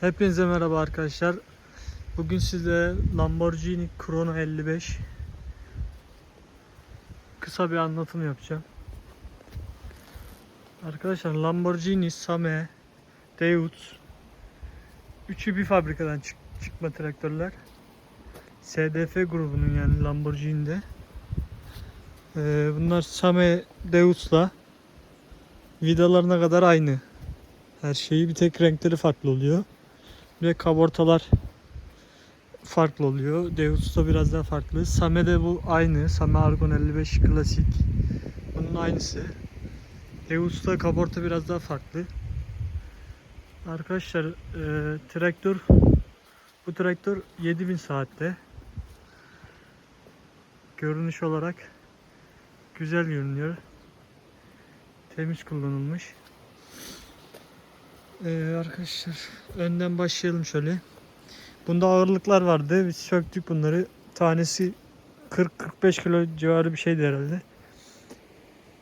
Hepinize merhaba arkadaşlar. Bugün size Lamborghini Chrono 55 kısa bir anlatım yapacağım. Arkadaşlar Lamborghini, Same, Deutz üçü bir fabrikadan çık- çıkma traktörler. SDF grubunun yani Lamborghini'de. Ee, bunlar Same Deutz'la vidalarına kadar aynı. Her şeyi bir tek renkleri farklı oluyor. Ve kabortalar farklı oluyor. Deutz'da biraz daha farklı. Same'de bu aynı. Same Argon 55 klasik. Bunun aynısı. Deutz'da kaborta biraz daha farklı. Arkadaşlar e, traktör bu traktör 7000 saatte. Görünüş olarak güzel görünüyor. Temiz kullanılmış. Ee, arkadaşlar önden başlayalım şöyle. Bunda ağırlıklar vardı. Biz söktük bunları. Tanesi 40-45 kilo civarı bir şeydi herhalde.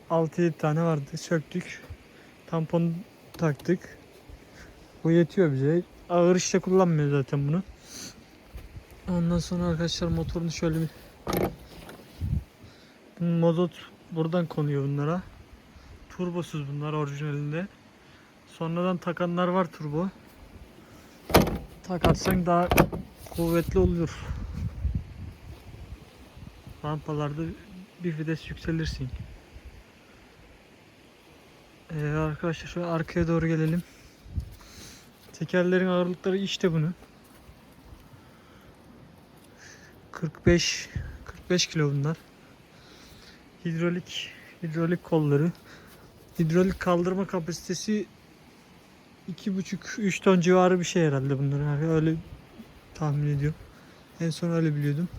6-7 tane vardı. Söktük. Tampon taktık. Bu yetiyor bize. Ağır işte kullanmıyor zaten bunu. Ondan sonra arkadaşlar motorunu şöyle bir Mazot buradan konuyor bunlara. Turbosuz bunlar orijinalinde. Sonradan takanlar var turbo. Takarsan daha kuvvetli olur. Rampalarda bir vites yükselirsin. Ee, arkadaşlar şöyle arkaya doğru gelelim. Tekerlerin ağırlıkları işte bunu. 45 45 kilo bunlar. Hidrolik hidrolik kolları. Hidrolik kaldırma kapasitesi 2,5-3 ton civarı bir şey herhalde bunların. Öyle tahmin ediyorum. En son öyle biliyordum.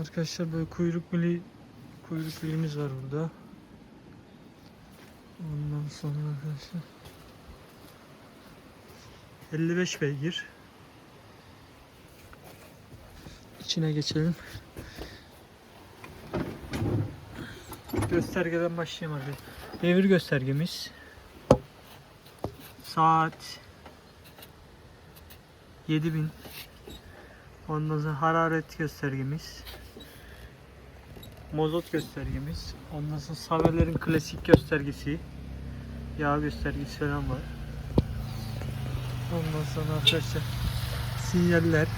Arkadaşlar böyle kuyruk mili kuyruk milimiz var burada. Ondan sonra arkadaşlar 55 beygir. İçine geçelim. Göstergeden başlayayım arkadaşlar. Devir göstergemiz. Saat 7000. Ondan sonra hararet göstergemiz. Mozot göstergemiz. Ondan sonra Saveler'in klasik göstergesi. Yağ göstergesi falan var. Ondan sonra arkadaşlar sinyaller.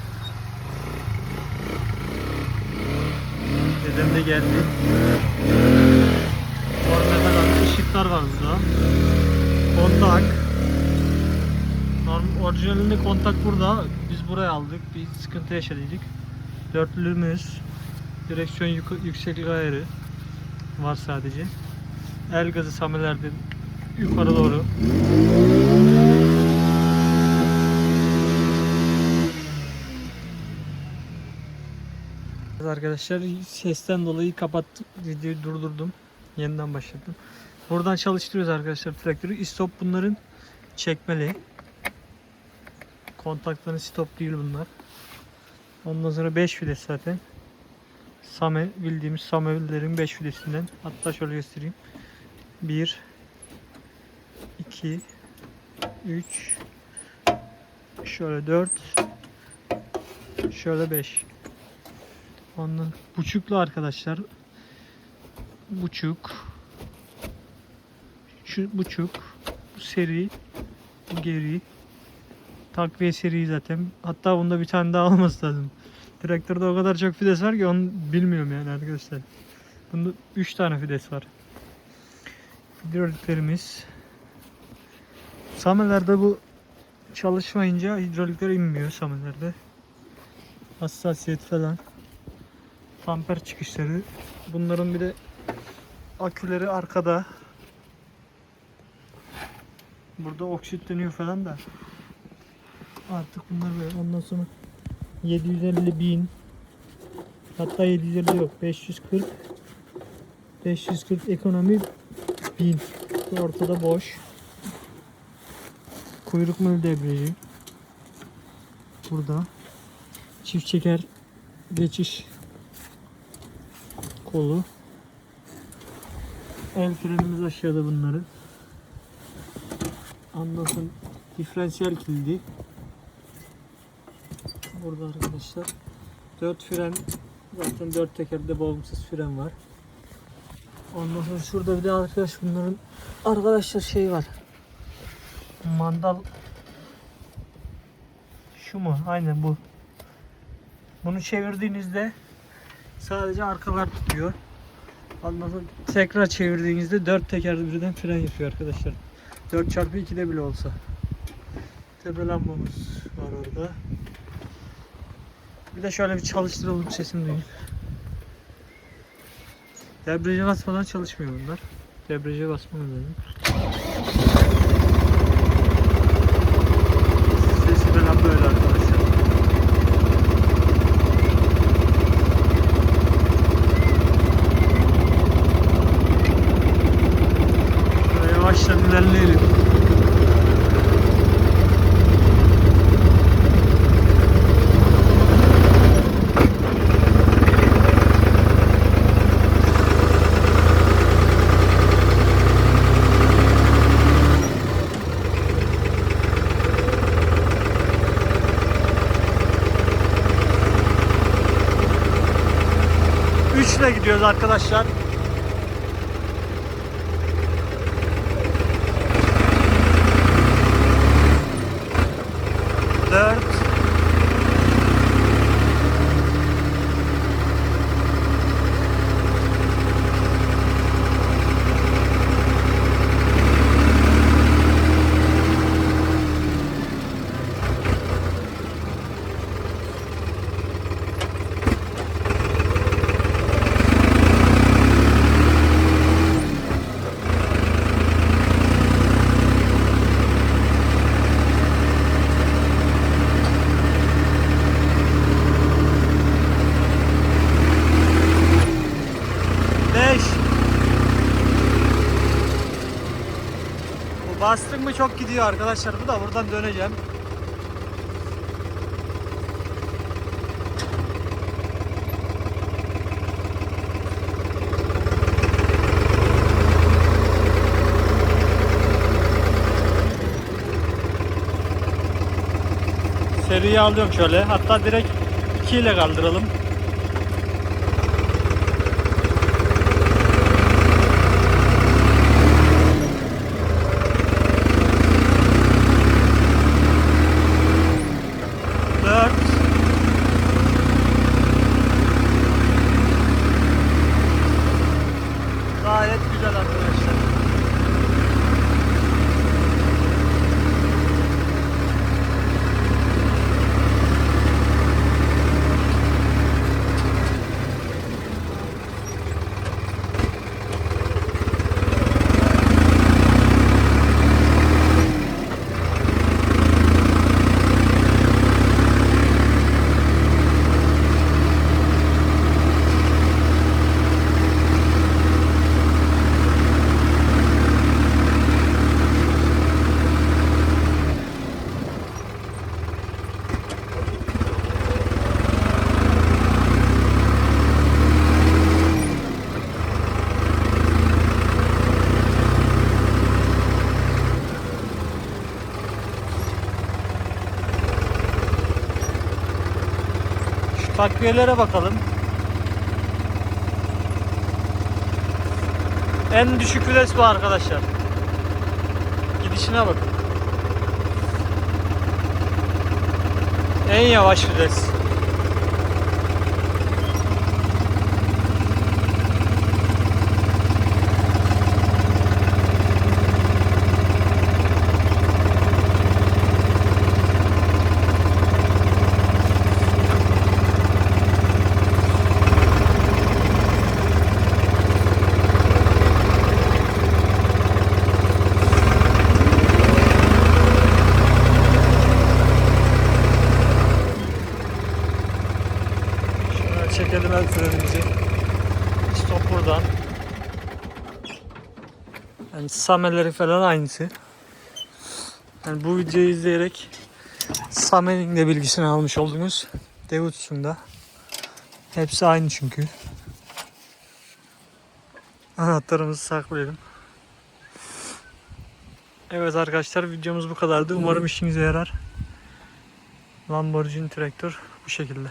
Dedem de geldi. Orada da ışıklar var burada. Kontak. Norm orijinalinde kontak burada. Biz buraya aldık. Bir sıkıntı yaşadık. Dörtlümüz. Direksiyon yuk- yükseklik ayarı var sadece. El gazı samelerde yukarı doğru. Arkadaşlar sesten dolayı kapattım. Videoyu durdurdum. Yeniden başladım. Buradan çalıştırıyoruz arkadaşlar traktörü. İstop bunların çekmeli. Kontakların stop değil bunlar. Ondan sonra 5 vites zaten. Same bildiğimiz Same'lerin 5 videsinden. Hatta şöyle göstereyim. 1 2 3 şöyle 4 şöyle 5 Ondan buçuklu arkadaşlar. Buçuk. Şu buçuk. Bu seri. Bu geri. Takviye seri zaten. Hatta bunda bir tane daha olması lazım. Traktörde o kadar çok fides var ki onu bilmiyorum yani arkadaşlar. Bunda 3 tane fides var. Hidroliklerimiz. Samelerde bu çalışmayınca hidrolikler inmiyor samelerde. Hassasiyet falan amper çıkışları. Bunların bir de aküleri arkada. Burada oksitleniyor falan da. Artık bunlar böyle. Ondan sonra 750 bin hatta 750 yok 540 540 ekonomi 1000 ortada boş kuyruk mül debriyajı burada çift çeker geçiş kolu. El frenimiz aşağıda bunların. Ondan sonra diferansiyel kilidi. Burada arkadaşlar. 4 fren zaten 4 tekerde bağımsız fren var. Ondan sonra şurada bir de arkadaş bunların arkadaşlar şey var. Mandal şu mu? Aynen bu. Bunu çevirdiğinizde sadece arkalar tutuyor. Ondan tekrar çevirdiğinizde 4 teker birden fren yapıyor arkadaşlar. 4 çarpı 2'de bile olsa. Tepe lambamız var orada. Bir de şöyle bir çalıştıralım sesini duyun. Debriyaja basmadan çalışmıyor bunlar. Debriyaja basmadan dedim. Sesi falan böyle arkadaşlar. Üçle gidiyoruz arkadaşlar. Dört. Beş. Bu bastın mı çok gidiyor arkadaşlar. Bu da buradan döneceğim. Seriyi alıyorum şöyle. Hatta direkt 2 ile kaldıralım. Dört. Gayet güzel arkadaşlar. Şu takviyelere bakalım. En düşük vites bu arkadaşlar. Gidişine bakın. En yavaş vites. Şöyle çekelim el frenimizi. Stop buradan. Yani sameleri falan aynısı. Yani bu videoyu izleyerek Same'nin de bilgisini almış oldunuz. Davidson'da. da. Hepsi aynı çünkü. Anahtarımızı saklayalım. Evet arkadaşlar videomuz bu kadardı. Umarım işinize yarar. Lamborghini traktör bu şekilde.